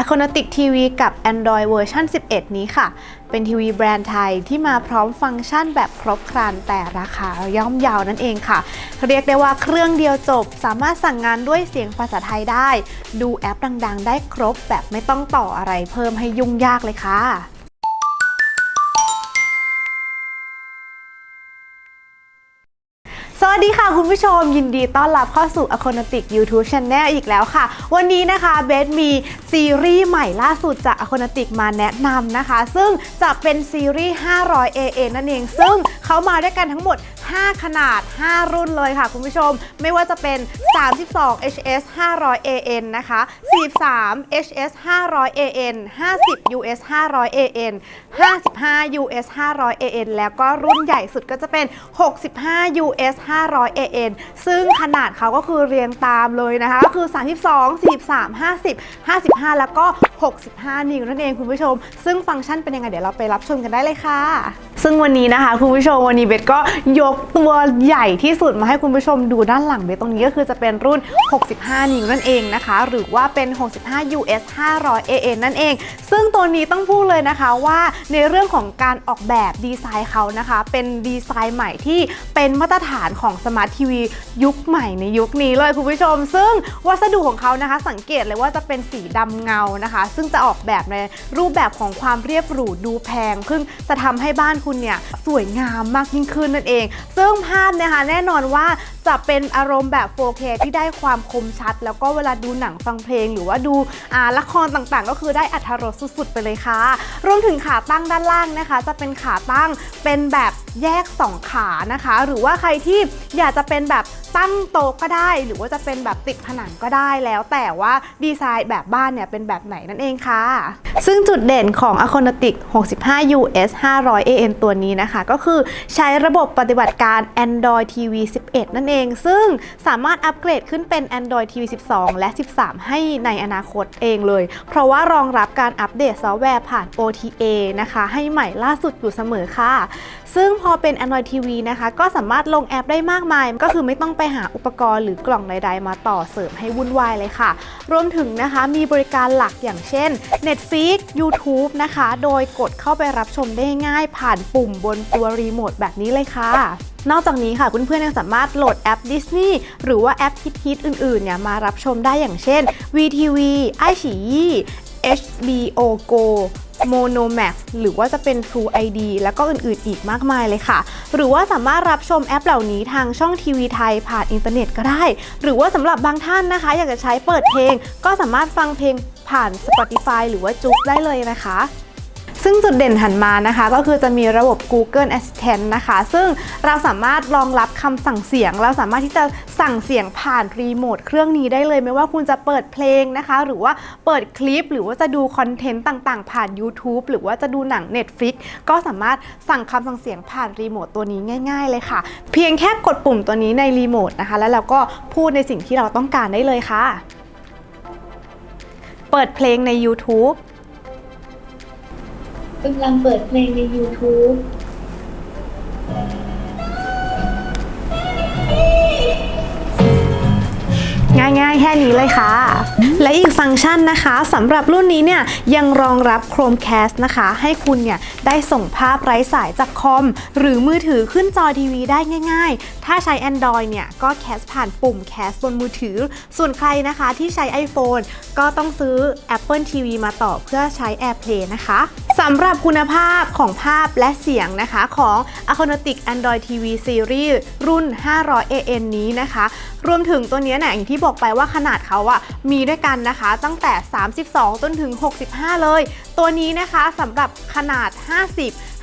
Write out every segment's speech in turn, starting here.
a c o n a t i c TV กับ Android เวอร์ชัน11 นี้ค่ะ เป็นทีวีแบรนด์ไทยที่มาพร้อมฟังก์ชันแบบครบครันแต่ราคาย่อมเยาวนั่นเองค่ะ เรียกได้ว่าเครื่องเดียวจบ สามารถสั่งงานด้วยเสียงภาษาไทยได้ ดูแอปดังๆ ได้ครบแบบไม่ต้องต่ออะไรเพิ่มให้ยุ่งยากเลยค่ะ วัสดีค่ะคุณผู้ชมยินดีต้อนรับเข้าสู่ a c o n a t i c YouTube Channel อีกแล้วค่ะ วันนี้นะคะเบสมีซีรีส์ใหม่ล่าสุดจาก a c o n a t i c มาแนะนำนะคะ ซึ่งจะเป็นซีรีส์ 500 AA นั่นเอง ซึ่งเขามาด้วยกันทั้งหมด 5 ขนาด 5 รุ่นเลยค่ะคุณผู้ชม ไม่ว่าจะเป็น 32 HS 500 AN นะคะ 43 HS 500 AN 50 US 500 AN 55 US 500 AN แล้วก็รุ่นใหญ่สุดก็จะเป็น 65 US 500 AN ซึ่งขนาดเขาก็คือเรียงตามเลยนะคะ ก็คือ 32 43 50 55 แล้วก็ 65 นิ้วนั่นเองคุณผู้ชม ซึ่งฟังก์ชันเป็นยังไง เดี๋ยวเราไปรับชมกันได้เลยค่ะ ซึ่งวันนี้นะคะคุณผู้ชมวันนี้เบสก็ยกตัวใหญ่ที่สุดมาให้คุณผู้ชมดูด้านหลังเบสตรงนี้ก็คือจะเป็นรุ่น 65 นิ้วนั่นเองนะคะ หรือว่าเป็น 65 US 500 AN นั่นเอง ซึ่งตัวนี้ต้องพูดเลยนะคะว่าในเรื่องของการออกแบบดีไซน์เขานะคะ เป็นดีไซน์ใหม่ที่เป็นมาตรฐานของสมาร์ททีวียุคใหม่ในยุคนี้เลยคุณผู้ชม ซึ่งวัสดุของเขานะคะ สังเกตเลยว่าจะเป็นสีดำเงานะคะ ซึ่งจะออกแบบในรูปแบบของความเรียบหรูดูแพงซึ่งจะทำให้บ้านคุณเนี่ยสวยงามมากยิ่งขึ้นนั่นเอง ซึ่งภาพนะคะแน่นอนว่า จะเป็นอารมณ์แบบ 4K ที่ได้ความคมชัด แล้วก็เวลาดูหนังฟังเพลง หรือว่าดูาละครต่างๆ ก็คือได้อัธรสสุดๆ ไปเลยค่ะ รวมถึงขาตั้งด้านล่างนะคะ จะเป็นขาตั้งเป็นแบบแยก 2 ขานะคะ หรือว่าใครที่อยากจะเป็นแบบตั้งโต๊ะก็ได้ หรือว่าจะเป็นแบบติดผนังก็ได้แล้ว แต่ว่าดีไซน์แบบบ้านเนี่ยเป็นแบบไหนนั่นเองค่ะ ซึ่งจุดเด่นของ a c o n a t i c 65 US 500 AN ตัวนี้นะคะ ก็คือใช้ระบบปฏิบัติการ Android TV 11 นั่นเองซึ่งสามารถอัปเกรดขึ้นเป็น Android TV 12 และ 13 ให้ในอนาคตเองเลย เพราะว่ารองรับการอัปเดตซอฟต์แวร์ผ่าน OTA นะคะ ให้ใหม่ล่าสุดอยู่เสมอค่ะ ซึ่งพอเป็น Android TV นะคะ ก็สามารถลงแอปได้มากมาย ก็คือไม่ต้องไปหาอุปกรณ์หรือกล่องใดๆ มาต่อเสริมให้วุ่นวายเลยค่ะ รวมถึงนะคะมีบริการหลักอย่างเช่น Netflix YouTube นะคะ โดยกดเข้าไปรับชมได้ง่ายผ่านปุ่มบนตัวรีโมทแบบนี้เลยค่ะ นอกจากนี้ค่ะเพื่อนๆยังสามารถโหลดแอป Disney หรือว่าแอปฮิตๆอื่นๆเนี่ยมารับชมได้อย่างเช่น VTV ไอฉี่ HBO Go Monomax หรือว่าจะเป็น True ID แล้วก็อื่นๆ อีกมากมายเลยค่ะ หรือว่าสามารถรับชมแอปเหล่านี้ทางช่องทีวีไทยผ่านอินเทอร์เน็ตก็ได้ หรือว่าสำหรับบางท่านนะคะ อยากจะใช้เปิดเพลง ก็สามารถฟังเพลงผ่าน Spotify หรือว่าจุ๊กได้เลยนะคะ ซึ่งจุดเด่นถัดมานะคะก็คือจะมีระบบ Google Assistant นะคะ ซึ่งเราสามารถรองรับคำสั่งเสียง เราสามารถที่จะสั่งเสียงผ่านรีโมทเครื่องนี้ได้เลย ไม่ว่าคุณจะเปิดเพลงนะคะ หรือว่าเปิดคลิป หรือว่าจะดูคอนเทนต์ต่างๆ ผ่าน YouTube หรือว่าจะดูหนัง Netflix ก็สามารถสั่งคำสั่งเสียงผ่านรีโมทตัวนี้ง่าย ๆ เลยค่ะ เพียงแค่กดปุ่มตัวนี้ในรีโมทนะคะ แล้วเราก็พูดในสิ่งที่เราต้องการได้เลยค่ะ เปิดเพลงใน YouTube กำลังเปิดเพลงใน YouTube ง่ายๆ แค่นี้เลยค่ะ และอีกฟังก์ชันนะคะสำหรับรุ่นนี้เนี่ยยังรองรับ Chromecast นะคะ ให้คุณเนี่ยได้ส่งภาพไร้สายจากคอม หรือมือถือขึ้นจอทีวีได้ง่าย ๆ ถ้าใช้ Android เนี่ยก็แคสผ่านปุ่มแคสบนมือถือ ส่วนใครนะคะที่ใช้ iPhone ก็ต้องซื้อ Apple TV มาต่อเพื่อใช้ AirPlay นะคะสำหรับคุณภาพของภาพและเสียงนะคะของ a c o n a t i c Android TV Series รุ่น 500 AN นี้นะคะ รวมถึงตัวเนี้ยเนี่ยอย่างที่บอกไปว่าขนาดเขาอะมีด้วยกันนะคะ ตั้งแต่ 32 ต้นถึง 65 เลยตัวนี้นะคะสำหรับขนาด 50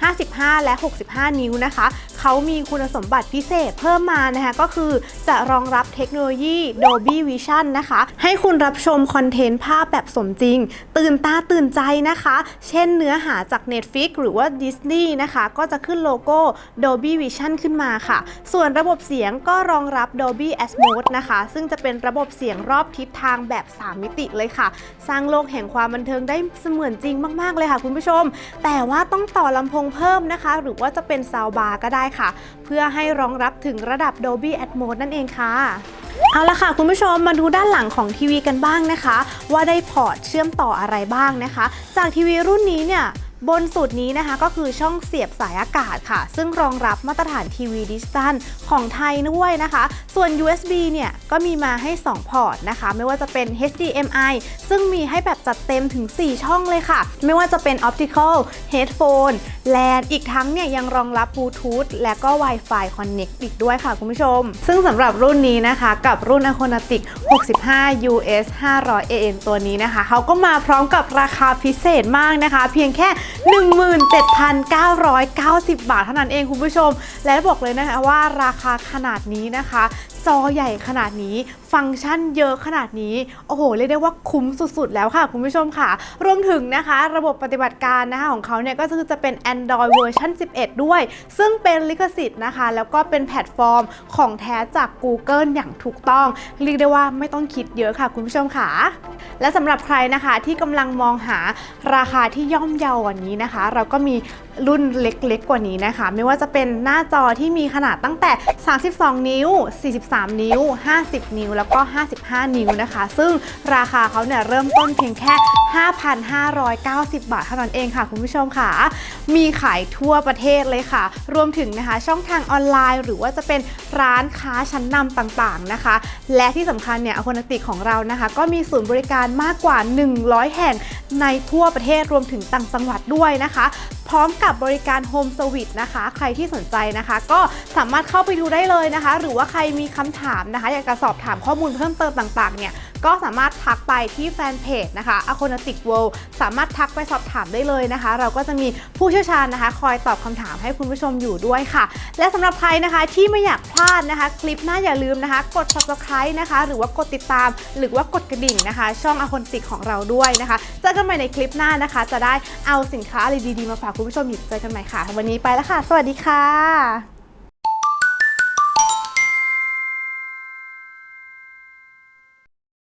55 และ 65 นิ้วนะคะ เขามีคุณสมบัติพิเศษเพิ่มมานะคะ ก็คือจะรองรับเทคโนโลยี Dolby Vision นะคะ ให้คุณรับชมคอนเทนต์ภาพแบบสมจริง ตื่นตาตื่นใจนะคะ เช่นเนื้อหาจาก Netflix หรือว่า Disney นะคะ ก็จะขึ้นโลโก้ Dolby Vision ขึ้นมาค่ะ ส่วนระบบเสียงก็รองรับ Dolby Atmos นะคะ ซึ่งจะเป็นระบบเสียงรอบทิศทางแบบ 3 มิติเลยค่ะ สร้างโลกแห่งความบันเทิงได้เสมือนจริงมากๆเลยค่ะคุณผู้ชม แต่ว่าต้องต่อลำโพงเพิ่มนะคะ หรือว่าจะเป็นซาวบาร์ก็ได้ค่ะ เพื่อให้รองรับถึงระดับ Dolby Atmos นั่นเองค่ะเอาละค่ะคุณผู้ชมมาดูด้านหลังของทีวีกันบ้างนะคะ ว่าได้พอร์ตเชื่อมต่ออะไรบ้างนะคะ จากทีวีรุ่นนี้เนี่ย บนสุดนี้นะคะก็คือช่องเสียบสายอากาศค่ะ ซึ่งรองรับมาตรฐานทีวีดิจิตอลของไทยด้วยนะคะ ส่วน USB เนี่ยก็มีมาให้ 2 พอร์ตนะคะ ไม่ว่าจะเป็น HDMI ซึ่งมีให้แบบจัดเต็มถึง 4 ช่องเลยค่ะ ไม่ว่าจะเป็น Optical Headphone LAN อีกทั้งเนี่ยยังรองรับบลูทูธและก็ Wi-Fi Connect อีกด้วยค่ะคุณผู้ชม ซึ่งสำหรับรุ่นนี้นะคะกับรุ่น a c o n a t i c 65 US 500 AM ตัวนี้นะคะเขาก็มาพร้อมกับราคาพิเศษมากนะคะ เพียงแค่17,990 บาทเท่านั้นเองคุณผู้ชม และบอกเลยนะคะว่าราคาขนาดนี้นะคะจอใหญ่ขนาดนี้ ฟังก์ชันเยอะขนาดนี้ โอ้โห เรียกได้ว่าคุ้มสุดๆ แล้วค่ะ คุณผู้ชมค่ะ รวมถึงนะคะ ระบบปฏิบัติการนะคะของเขาเนี่ยก็คือจะเป็น Android เวอร์ชัน11 ด้วย ซึ่งเป็นลิขสิทธิ์นะคะ แล้วก็เป็นแพลตฟอร์มของแท้จาก Google อย่างถูกต้อง เรียกได้ว่าไม่ต้องคิดเยอะค่ะ คุณผู้ชมค่ะ และสำหรับใครนะคะที่กำลังมองหาราคาที่ย่อมเยาวกว่านี้นะคะ เราก็มีรุ่นเล็กๆกว่านี้นะคะ ไม่ว่าจะเป็นหน้าจอที่มีขนาดตั้งแต่ 32 นิ้ว43นิ้ว 50 นิ้ว แล้วก็ 55 นิ้วนะคะ ซึ่งราคาเขาเนี่ยเริ่มต้นเพียงแค่ 5,590 บาทเท่านั้นเองค่ะ คุณผู้ชมค่ะ มีขายทั่วประเทศเลยค่ะ รวมถึงนะคะช่องทางออนไลน์ หรือว่าจะเป็นร้านค้าชั้นนำต่างๆนะคะ และที่สำคัญเนี่ยอโคนาติกของเรานะคะ ก็มีศูนย์บริการมากกว่า 100 แห่งในทั่วประเทศรวมถึงต่างจังหวัดด้วยนะคะ พร้อมกับบริการโฮมสวิตนะคะ ใครที่สนใจนะคะ ก็สามารถเข้าไปดูได้เลยนะคะ หรือว่าใครมีคำถามนะคะ อยากจะสอบถามข้อมูลเพิ่มเติมต่างๆเนี่ย ก็สามารถทักไปที่แฟนเพจนะคะ a c o n a t i c World สามารถทักไปสอบถามได้เลยนะคะ เราก็จะมีผู้เชี่ยวชาญนะคะ คอยตอบคำถามให้คุณผู้ชมอยู่ด้วยค่ะ และสำหรับใครนะคะที่ไม่อยากพลาดนะคะ คลิปหน้าอย่าลืมนะคะ กด subscribe นะคะ หรือว่ากดติดตาม หรือว่ากดกระดิ่งนะคะ ช่อง a c o n a t i c ของเราด้วยนะคะเจอกันใหม่ในคลิปหน้านะคะ จะได้เอาสินค้าอะไรดีๆมาฝากคุณผู้ชมอีกเจอกันใหม่ค่ะวันนี้ไปแล้วค่ะ สวัสดีค่ะ